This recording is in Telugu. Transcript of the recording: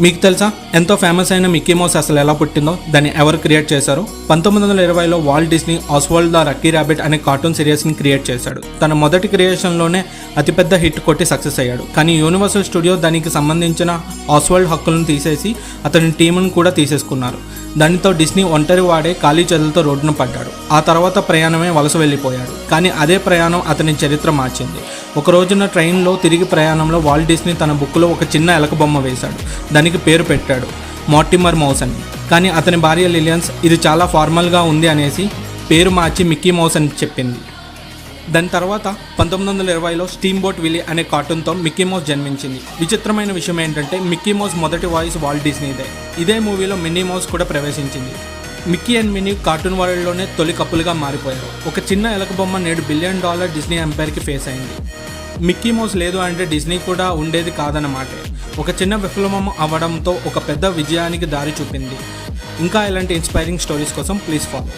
మీకు తెలుసా? ఎంతో ఫేమస్ అయిన మిక్కీ మౌస్ అసలు ఎలా పుట్టిందో? దాన్ని ఎవరు క్రియేట్ చేశారు? పంతొమ్మిది వందల ఇరవైలో Walt Disney Oswald the lucky rabbit అనే కార్టూన్ సిరీస్ని క్రియేట్ చేశాడు. తన మొదటి క్రియేషన్లోనే అతిపెద్ద హిట్ కొట్టి సక్సెస్ అయ్యాడు. కానీ యూనివర్సల్ స్టూడియో దానికి సంబంధించిన ఆస్వాల్డ్ హక్కులను తీసేసి అతని టీంను కూడా తీసేసుకున్నారు. దానితో డిస్నీ ఒంటరి వాడే ఖాళీ చేతులతో రోడ్డున పడ్డాడు. ఆ తర్వాత ప్రయాణమే వలస వెళ్ళిపోయాడు. కానీ అదే ప్రయాణం అతని చరిత్ర మార్చింది. ఒక రోజున ట్రైన్లో తిరిగి ప్రయాణంలో వాల్ డిస్నీ తన బుక్లో ఒక చిన్న ఎలక బొమ్మ వేశాడు. దానికి పేరు పెట్టాడు. మార్టిమర్ మౌస్ అని కానీ అతని భార్య లిలియన్స్ ఇది చాలా ఫార్మల్గా ఉంది అనేసి పేరు మార్చి మిక్కీ మౌస్ అని చెప్పింది. దాని తర్వాత పంతొమ్మిది వందల ఇరవైలో స్టీమ్ బోట్ విలీ అనే కార్టూన్తో మిక్కీ మౌస్ జన్మించింది. విచిత్రమైన విషయం ఏంటంటే మిక్కీ మౌస్ మొదటి వాయిస్ వాల్ డిస్నీదే. ఇదే మూవీలో మిన్నీ మౌస్ కూడా ప్రవేశించింది. మిక్కీ అండ్ మినీ కార్టూన్ వరల్డ్లోనే తొలి కప్పులుగా మారిపోయారు. ఒక చిన్న ఎలక బొమ్మ నేడు బిలియన్ డాలర్ డిస్నీ ఎంపైర్కి ఫేస్ అయింది. మిక్కీ మౌస్ లేదు అంటే డిస్నీ కూడా ఉండేది కాదన్నమాట. ఒక చిన్న విఫలమం అవ్వడంతో ఒక పెద్ద విజయానికి దారి చూపింది. ఇంకా ఇలాంటి ఇన్స్పైరింగ్ స్టోరీస్ కోసం ప్లీజ్ ఫాలో